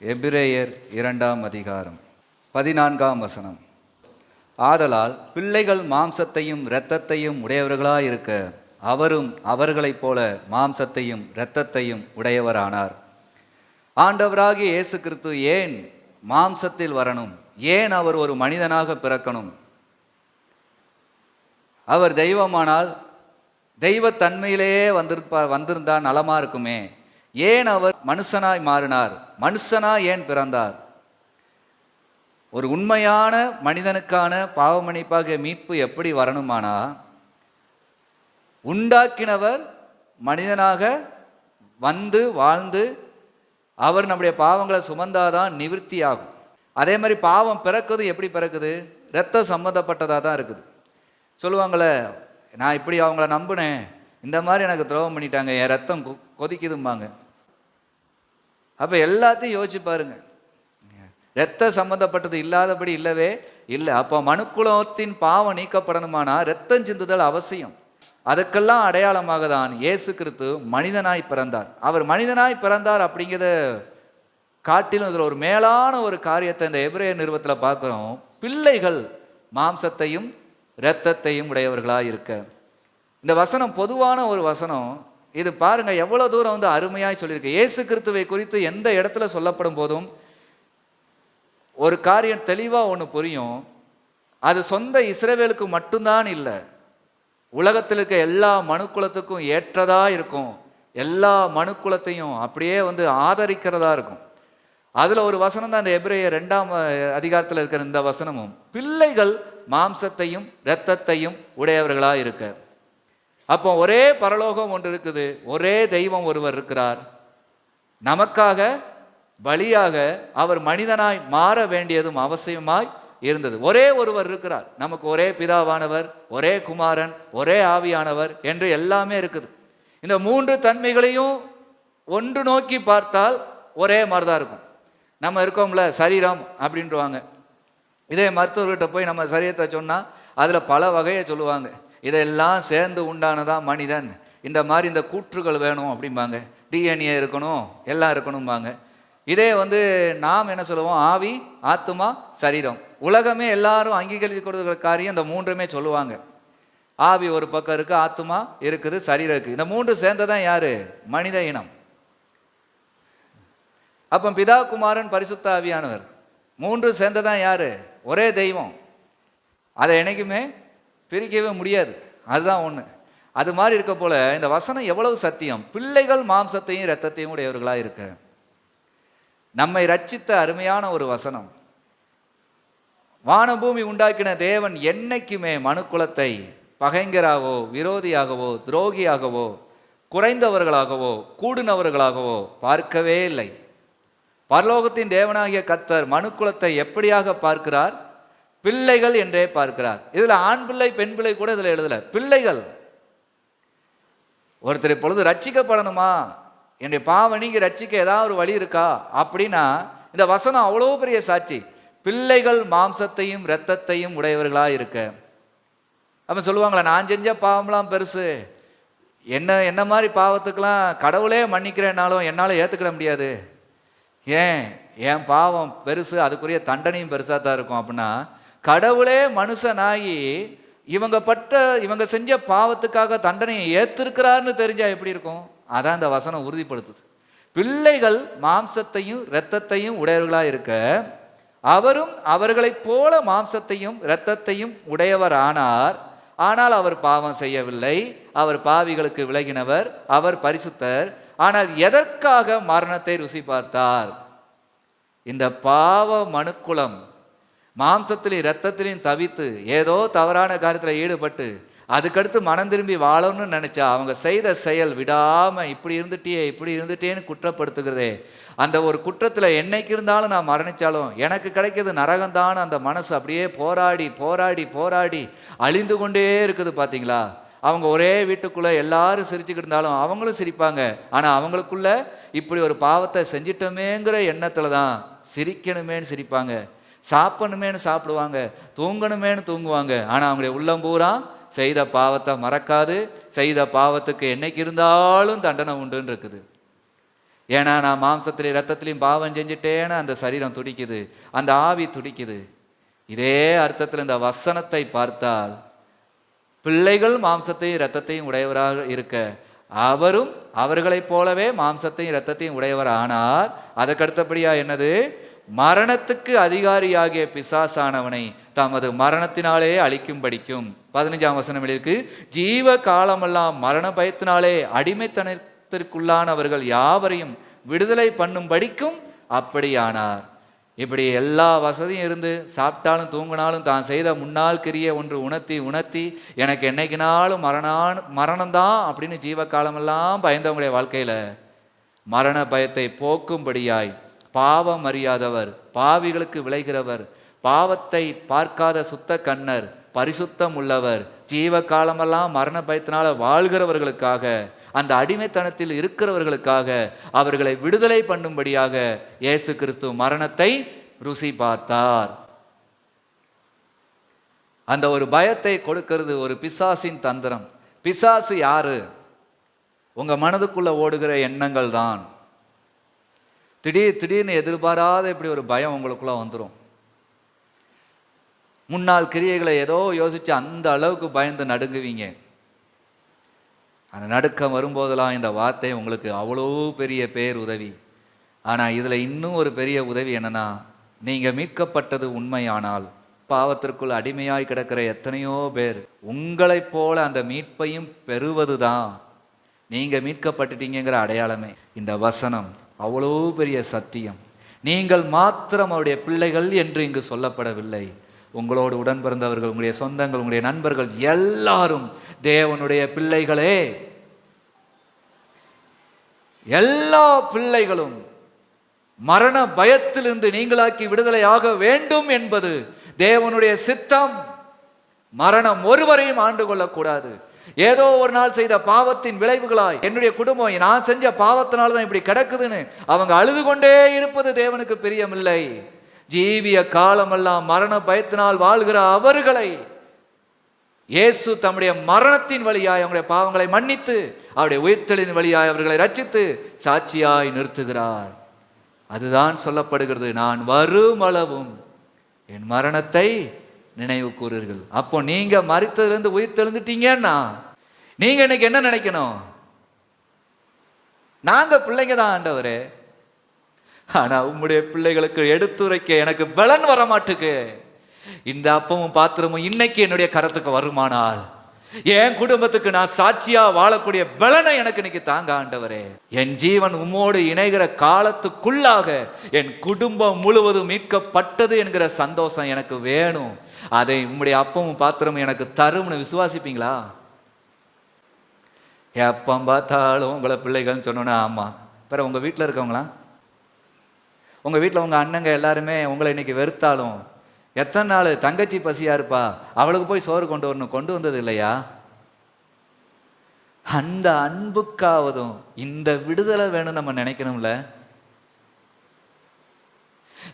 எபிரேயர் இரண்டாம் அதிகாரம் பதினான்காம் வசனம். ஆதலால் பிள்ளைகள் மாம்சத்தையும் இரத்தத்தையும் உடையவர்களாயிருக்க அவரும் அவர்களைப் போல மாம்சத்தையும் இரத்தத்தையும் உடையவரானார். ஆண்டவராகிய இயேசு கிறிஸ்து ஏன் மாம்சத்தில் வரணும்? ஏன் அவர் ஒரு மனிதனாக பிறக்கணும்? அவர் தெய்வமானால் தெய்வத்தன்மையிலேயே வந்திருப்பார் வந்திருந்தால் நலமாக இருக்குமே? ஏன் அவர் மனுஷனாய் மாறினார்? மனுஷனா ஏன் பிறந்தார்? ஒரு உண்மையான மனிதனுக்கான பாவமணிப்பாக மீட்பு எப்படி வரணுமானா உண்டாக்கினவர் மனிதனாக வந்து வாழ்ந்து அவர் நம்முடைய பாவங்களை சுமந்தாதான் நிவிர்த்தி ஆகும் அதே மாதிரி பாவம் பிறக்குது எப்படி பிறக்குது? இரத்த சம்மந்தப்பட்டதாக தான் இருக்குது. சொல்லுவாங்களே நான் இப்படி அவங்கள நம்பினேன். இந்த மாதிரி எனக்கு துரோகம் பண்ணிட்டாங்க. என் ரத்தம் கொ- கொதிக்குதும்பாங்க. அப்போ எல்லாத்தையும் யோசிச்சு பாருங்க. இரத்த சம்மந்தப்பட்டது இல்லாதபடி இல்லவே இல்லை. அப்போ மனுக்குலத்தின் பாவம் நீக்கப்படணுமானா இரத்தம் சிந்துதல் அவசியம். அதுக்கெல்லாம் அடையாளமாக தான் இயேசு கிறிஸ்து மனிதனாய் பிறந்தார். அவர் மனிதனாய் பிறந்தார் அப்படிங்கிறத காட்டிலும் இதில் ஒரு மேலான ஒரு காரியத்தை இந்த எபிரேய நிறுவத்தில் பார்க்குறோம். பிள்ளைகள் மாம்சத்தையும் இரத்தத்தையும் உடையவர்களாக இருக்க. இந்த வசனம் பொதுவான ஒரு வசனம். இது பாருங்க எவ்வளவு தூரம் வந்து அருமையாய் சொல்லியிருக்கு. இயேசு கிறிஸ்துவை குறித்து எந்த இடத்துல சொல்லப்படும் போதும் ஒரு காரியம் தெளிவாக ஒன்று புரியும். அது சொந்த இஸ்ரேவேலுக்கு மட்டும்தான் இல்லை உலகத்தில் இருக்க எல்லா மனுக்குலத்துக்கும் ஏற்றதா இருக்கும். எல்லா மனுக்குலத்தையும் அப்படியே வந்து ஆதரிக்கிறதா இருக்கும். அதில் ஒரு வசனம் தான் இந்த எபிரேயர் ரெண்டாம் அதிகாரத்தில் இருக்கிற இந்த வசனமும் பிள்ளைகள் மாம்சத்தையும் இரத்தத்தையும் உடையவர்களாக இருக்க. அப்போ ஒரே பரலோகம் ஒன்று இருக்குது. ஒரே தெய்வம் ஒருவர் இருக்கிறார். நமக்காக பலியாக அவர் மனிதனாய் மாற வேண்டியதும் அவசியமாய் இருந்தது. ஒரே ஒருவர் இருக்கிறார். நமக்கு ஒரே பிதாவானவர் ஒரே குமாரன் ஒரே ஆவியானவர் என்று எல்லாமே இருக்குது. இந்த மூன்று தன்மைகளையும் ஒன்று நோக்கி பார்த்தால் ஒரே மாதிரி தான் இருக்கும். நம்ம இருக்கோம்ல சரீரம் அப்படின்றவாங்க. இதே மருத்துவர்கிட்ட போய் நம்ம சரீரத்தை சொன்னால் அதில் பல வகையை சொல்லுவாங்க. இதெல்லாம் சேர்ந்து உண்டானதான் மனிதன்? இந்த மாதிரி இந்த கூற்றுகள் வேணும் அப்படிம்பாங்க. டிஎன்ஏ இருக்கணும் எல்லாம் இருக்கணும்பாங்க. இதே வந்து நாம் என்ன சொல்லுவோம்? ஆவி ஆத்துமா சரீரம். உலகமே எல்லாரும் அங்கீகரித்து காரியம் இந்த மூன்றுமே சொல்லுவாங்க. ஆவி ஒரு பக்கம் இருக்குது ஆத்துமா இருக்குது சரீரம் இருக்குது இந்த மூன்று சேர்ந்ததான் யாரு? மனித இனம். அப்போ பிதா குமாரன் பரிசுத்த ஆவியானவர். மூன்று சேர்ந்ததான் யாரு? ஒரே தெய்வம். அதை என்னைக்குமே பிரிக்கவே முடியாது. அதுதான் ஒன்று அது மாதிரி இருக்க போல இந்த வசனம் எவ்வளவு சத்தியம்? பிள்ளைகள் மாம்சத்தையும் இரத்தத்தையும் உடையவர்களாக இருக்க. நம்மை ரட்சித்த அருமையான ஒரு வசனம். வானபூமி உண்டாக்கின தேவன் என்னைக்குமே மனுக்குலத்தை பகைங்கராகவோ விரோதியாகவோ துரோகியாகவோ குறைந்தவர்களாகவோ கூடுனவர்களாகவோ பார்க்கவே இல்லை. பரலோகத்தின் தேவனாகிய கர்த்தர் மனுக்குலத்தை எப்படியாக பார்க்கிறார்? பிள்ளைகள் என்றே பார்க்கிறார். இதில் ஆண் பிள்ளை பெண் பிள்ளை கூட இதில் எழுதலை. பிள்ளைகள். ஒருத்தர் இப்பொழுது ரட்சிக்கப்படணுமா? என்னுடைய பாவம் நீங்க ரட்சிக்க ஏதாவது ஒரு வழி இருக்கா? அப்படின்னா இந்த வசனம் அவ்வளோ பெரிய சாட்சி. பிள்ளைகள் மாம்சத்தையும் இரத்தத்தையும் உடையவர்களா இருக்க. அப்ப சொல்லுவாங்களா நான் செஞ்ச பாவம்லாம் பெருசு. என்ன என்ன மாதிரி பாவத்துக்கெல்லாம் கடவுளே மன்னிக்கிறேன்னாலும் என்னால் ஏற்றுக்கிட முடியாது. ஏன்? என் பாவம் பெருசு அதுக்குரிய தண்டனையும் பெருசாக தான் இருக்கும். அப்படின்னா கடவுளே மனுஷனாகி இவங்க பட்ட இவங்க செஞ்ச பாவத்துக்காக தண்டனையை ஏத்திருக்கிறார்னு தெரிஞ்சா எப்படி இருக்கும்? அதான் இந்த வசனம் உறுதிப்படுத்துது. பிள்ளைகள் மாம்சத்தையும் இரத்தத்தையும் உடையவர்களாக இருக்க அவரும் அவர்களைப் போல மாம்சத்தையும் இரத்தத்தையும் உடையவர் ஆனார். ஆனால் அவர் பாவம் செய்யவில்லை. அவர் பாவிகளுக்கு விலகினவர் அவர் பரிசுத்தர். ஆனால் எதற்காக மரணத்தை ருசி பார்த்தார்? இந்த பாவ மனுக்குலம் மாம்சத்திலையும் ரத்தத்திலையும் தவித்து ஏதோ தவறான காரியத்தில் ஈடுபட்டு அதுக்கடுத்து மனம் திரும்பி வாழணும்னு நினச்சா அவங்க செய்த செயல் விடாமல் இப்படி இருந்துட்டியே இப்படி இருந்துட்டேன்னு குற்றப்படுத்துகிறதே. அந்த ஒரு குற்றத்தில் என்னைக்கு இருந்தாலும் நான் மரணிச்சாலும் எனக்கு கிடைக்கிறது நரகம்தான் அந்த மனசு அப்படியே போராடி போராடி போராடி அழிந்து கொண்டே இருக்குது பார்த்தீங்களா அவங்க ஒரே வீட்டுக்குள்ளே எல்லாரும் சிரிச்சுக்கிட்டு இருந்தாலும் அவங்களும் சிரிப்பாங்க. ஆனால் அவங்களுக்குள்ள இப்படி ஒரு பாவத்தை செஞ்சிட்டோமேங்கிற எண்ணத்தில் தான் சிரிக்கணுமேன்னு சிரிப்பாங்க. சாப்பிடணுமேன்னு சாப்பிடுவாங்க தூங்கணுமேன்னு தூங்குவாங்க. ஆனால் அவங்களுடைய உள்ளம் பூரா செய்த பாவத்தை மறக்காது செய்த பாவத்துக்கு என்னைக்கு இருந்தாலும் தண்டனை உண்டுன்னு இருக்குது. ஏன்னா நான் மாம்சத்திலையும் ரத்தத்திலையும் பாவம் செஞ்சுட்டேன்னு அந்த சரீரம் துடிக்குது அந்த ஆவி துடிக்குது. இதே அர்த்தத்தில் இந்த வசனத்தை பார்த்தால் பிள்ளைகள் மாம்சத்தையும் இரத்தத்தையும் உடையவராக இருக்க அவரும் அவர்களைப் போலவே மாம்சத்தையும் இரத்தத்தையும் உடையவர் ஆனார். அதற்கடுத்தபடியா என்னது? மரணத்துக்கு அதிகாரியாகிய பிசாசானவனை தமது மரணத்தினாலே அழிக்கும்படிக்கும். பதினஞ்சாம் வசனம் இருக்கு ஜீவ காலமெல்லாம் மரண பயத்தினாலே அடிமைத்தனத்திற்குள்ளானவர்கள் யாவரையும் விடுதலை பண்ணும்படிக்கும் அப்படியானார். இப்படி எல்லா வசதியும் இருந்து சாப்பிட்டாலும் தூங்கினாலும் தான் செய்த முன்னாள் கிரிய ஒன்று உணர்த்தி உணர்த்தி எனக்கு என்னைக்குனாலும் மரணான் மரணம்தான் அப்படின்னு ஜீவ காலமெல்லாம் பயந்தவங்களுடைய வாழ்க்கையில் மரண பயத்தை போக்கும்படியாய் பாவம் அறியாதவர் பாவிகளுக்கு விளைகிறவர் பாவத்தை பார்க்காத சுத்த கண்ணர் பரிசுத்தம் உள்ளவர் ஜீவ காலமெல்லாம் மரண பயத்தினால வாழ்கிறவர்களுக்காக அந்த அடிமைத்தனத்தில் இருக்கிறவர்களுக்காக அவர்களை விடுதலை பண்ணும்படியாக இயேசு கிறிஸ்து மரணத்தை ருசி பார்த்தார். அந்த ஒரு பயத்தை கொடுக்கிறது ஒரு பிசாசின் தந்திரம். பிசாசு யாரு? உங்க மனதுக்குள்ள ஓடுகிற எண்ணங்கள் தான் திடீர் திடீர்னு எதிர்பாராத இப்படி ஒரு பயம் உங்களுக்குள்ள வந்துடும் முன்னாள் கிரியைகளை ஏதோ யோசிச்சு அந்த அளவுக்கு பயந்து நடுங்குவீங்க. அந்த நடுக்கம் வரும்போதெல்லாம் இந்த வார்த்தை உங்களுக்கு அவ்வளோ பெரிய பேர் உதவி ஆனால் இதில் இன்னும் ஒரு பெரிய உதவி என்னன்னா நீங்கள் மீட்கப்பட்டது உண்மையானால் பாவத்திற்குள் அடிமையாய் கிடக்கிற எத்தனையோ பேர் உங்களைப் போல அந்த மீட்பையும் பெறுவது தான் நீங்கள் மீட்கப்பட்டுட்டீங்கிற அடையாளமே. இந்த வசனம் அவ்வளோ பெரிய சத்தியம். நீங்கள் மாத்திரம் அவருடைய பிள்ளைகள் என்று இங்கு சொல்லப்படவில்லை. உங்களோடு உடன் பிறந்தவர்கள் உங்களுடைய சொந்தங்கள் உங்களுடைய நண்பர்கள் எல்லாரும் தேவனுடைய பிள்ளைகளே. எல்லா பிள்ளைகளும் மரண பயத்திலிருந்து நீங்களாக்கி விடுதலையாக வேண்டும் என்பது தேவனுடைய சித்தம். மரணம் ஒருவரையும் ஆண்டு கொள்ளக்கூடாது. ஏதோ ஒரு நாள் செய்த பாவத்தின் விளைவுகளாய் என்னுடைய குடும்பம் நான் செஞ்ச பாவத்தினால தான் இப்படி கிடக்குதுன்னு அவங்க அழுது கொண்டே இருப்பது தேவனுக்கு பிரியமில்லை. ஜீவிய காலமெல்லாம் மரண பயத்தினால் வாழ்கிற அவர்களை இயேசு தம்முடைய மரணத்தின் வழியாய் அவங்களுடைய பாவங்களை மன்னித்து அவருடைய உயிர்த்தலின் வழியாய் அவர்களை ரச்சித்து சாட்சியாய் நிறுத்துகிறார். அதுதான் சொல்லப்படுகிறது நான் வருமளவும் என் மரணத்தை நினைவு கூறுவீர்கள். அப்போ நீங்க மறித்ததுலேருந்து உயிர் தெழுந்துட்டீங்கன்னா நீங்க இன்னைக்கு என்ன நினைக்கணும்? நாங்க பிள்ளைங்க தான் ஆண்டவரே. ஆனா உம்முடைய பிள்ளைகளுக்கு எடுத்துரைக்க எனக்கு பலன் வர மாட்டுக்கு இந்த அப்பமும் பாத்திரமும் இன்னைக்கு என்னுடைய கரத்துக்கு வருமானால் என் குடும்பத்துக்கு நான் சாட்சியா வாழக்கூடிய பலனை எனக்கு இன்னைக்கு தாங்க ஆண்டவரே. என் ஜீவன் உம்மோடு இணைகிற காலத்துக்குள்ளாக என் குடும்பம் முழுவதும் மீட்கப்பட்டது என்கிற சந்தோஷம் எனக்கு வேணும். அதை உம்முடைய அப்பமும் பாத்திரமும் எனக்கு தரும்னு விசுவாசிப்பீங்களா? எப்பம் பார்த்தாலும் உங்களை பிள்ளைகள்னு சொன்னோன்னா ஆமாம் பிற உங்கள் வீட்டில் இருக்கவங்களா? உங்கள் வீட்டில் உங்கள் அண்ணங்க எல்லாருமே உங்களை இன்னைக்கு வெறுத்தாலும் எத்தனை நாள் தங்கச்சி பசியா இருப்பா? அவளுக்கு போய் சோறு கொண்டு வரணும். கொண்டு வந்தது இல்லையா? அந்த அன்புக்காவதும் இந்த விடுதலை வேணும் நம்ம நினைக்கணும்ல?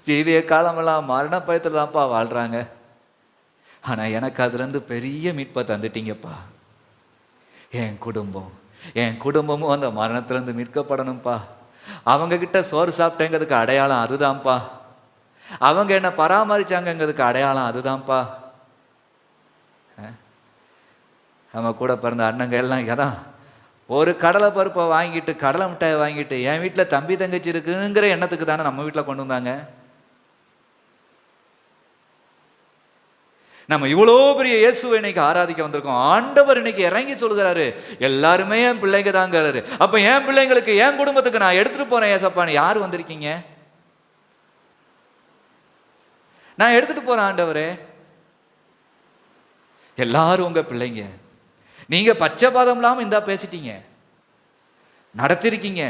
ஜீவிய காலமெல்லாம் மரண பயத்தில் தான்ப்பா வாழ்றாங்க. ஆனால் எனக்கு அதுலேருந்து பெரிய மீட்பை தந்துட்டீங்கப்பா. என் குடும்பம் என் குடும்பமும் அந்த மரணத்திலேருந்து மீட்கப்படணும்ப்பா. அவங்க கிட்ட சோறு சாப்பிட்டேங்கிறதுக்கு அடையாளம் அதுதான்ப்பா. அவங்க என்ன பராமரிச்சாங்கங்கிறதுக்கு அடையாளம் அதுதான்ப்பா. நம்ம கூட பிறந்த அண்ணங்க எல்லாம் எதான் ஒரு கடலை பருப்பை வாங்கிட்டு கடலை மிட்டாயை வாங்கிட்டு என் வீட்டில் தம்பி தங்கச்சி இருக்குங்கிற எண்ணத்துக்கு தானே நம்ம வீட்டில் கொண்டு வந்தாங்க? நம்ம இவ்வளோ பெரிய இயேசுவை இன்னைக்கு ஆராதிக்க வந்திருக்கோம். ஆண்டவர் இன்னைக்கு இறங்கி சொல்கிறாரு எல்லாருமே என் பிள்ளைங்க தாங்கிறாரு அப்போ என் பிள்ளைங்களுக்கு என் குடும்பத்துக்கு நான் எடுத்துகிட்டு போகிறேன் ஏசப்பான்னு யார் வந்திருக்கீங்க? நான் எடுத்துட்டு போறேன் ஆண்டவரே. எல்லாரும் உங்க பிள்ளைங்க. நீங்க பச்சை பாதம் இல்லாமல் இந்தா பேசிட்டீங்க. நடத்திருக்கீங்க.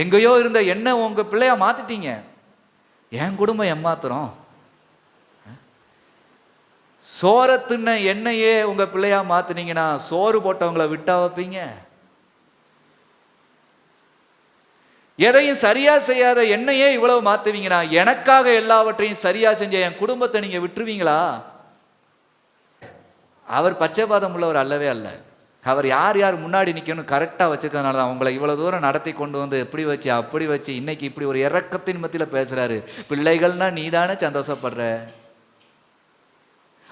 எங்கேயோ இருந்த என்ன உங்க பிள்ளைய மாத்திட்டீங்க. என் குடும்பம் ஏமாத்துறோம். சோற தின்ன எண்ணெயே உங்க பிள்ளையா மாத்துனீங்கன்னா சோறு போட்டவங்களை விட்டா வைப்பீங்க. எதையும் சரியா செய்யாத என்னையே இவ்வளவு மாத்துவீங்கன்னா எனக்காக எல்லாவற்றையும் சரியா செஞ்ச என் குடும்பத்தை நீங்க விட்டுருவீங்களா? அவர் பச்சைபாதம் உள்ளவர் அல்லவே அல்ல. அவர் யார் யார் முன்னாடி நிற்கணும் கரெக்டாக வச்சுருக்கனால தான் உங்களை இவ்வளோ தூரம் நடத்தி கொண்டு வந்து எப்படி வச்சு அப்படி வச்சு இன்னைக்கு இப்படி ஒரு இறக்கத்தின் மத்தியில் பேசுகிறாரு பிள்ளைகள்னா நீ தானே சந்தோஷப்படுற.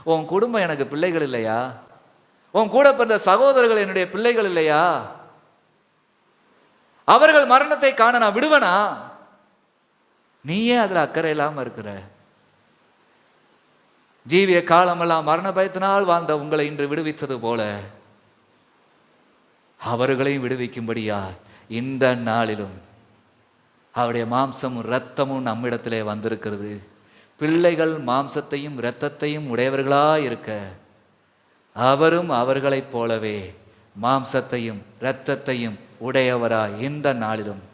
உன் குடும்பம் எனக்கு பிள்ளைகள் இல்லையா? உன் கூட பிறந்த சகோதரர்கள் என்னுடைய பிள்ளைகள் இல்லையா? அவர்கள் மரணத்தை காண நான் விடுவனா? நீயே அதில் அக்கறை இல்லாமல் இருக்கிற. ஜீவிய காலமெல்லாம் மரண பயத்தினால் வாழ்ந்த உங்களை இன்று விடுவித்தது போல அவர்களையும் விடுவிக்கும்படியா இந்த நாளிலும் அவருடைய மாம்சமும் இரத்தமும் நம்மிடத்திலே வந்திருக்கிறது. பிள்ளைகள் மாம்சத்தையும் இரத்தத்தையும் உடையவர்களா இருக்க அவரும் அவர்களைப் போலவே மாம்சத்தையும் இரத்தத்தையும் உடையவராய் இந்த நாளிலும்.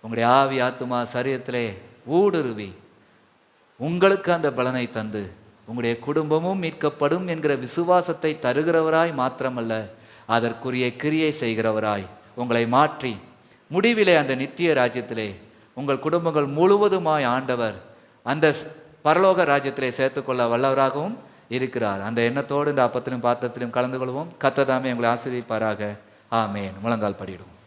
உங்களுடைய ஆவி ஆத்துமா சரீரத்திலே ஊடுருவி உங்களுக்கு அந்த பலனை தந்து உங்களுடைய குடும்பமும் மீட்கப்படும் என்கிற விசுவாசத்தை தருகிறவராய் மாத்திரமல்ல அதற்குரிய கிரியை செய்கிறவராய் உங்களை மாற்றி முடிவிலே அந்த நித்திய ராஜ்யத்திலே உங்கள் குடும்பங்கள் முழுவதுமாய் ஆண்டவர் அந்த ஸ்- பரலோக ராஜ்யத்திலே சேர்த்துக்கொள்ள வல்லவராகவும் இருக்கிறார். அந்த எண்ணத்தோடு இந்த அப்பத்திலும் பாத்திரத்திலும் கலந்து கொள்வோம். கத்ததாமே உங்களை ஆசிரியப்பாராக ஆமேன். முழங்கால் படிடும்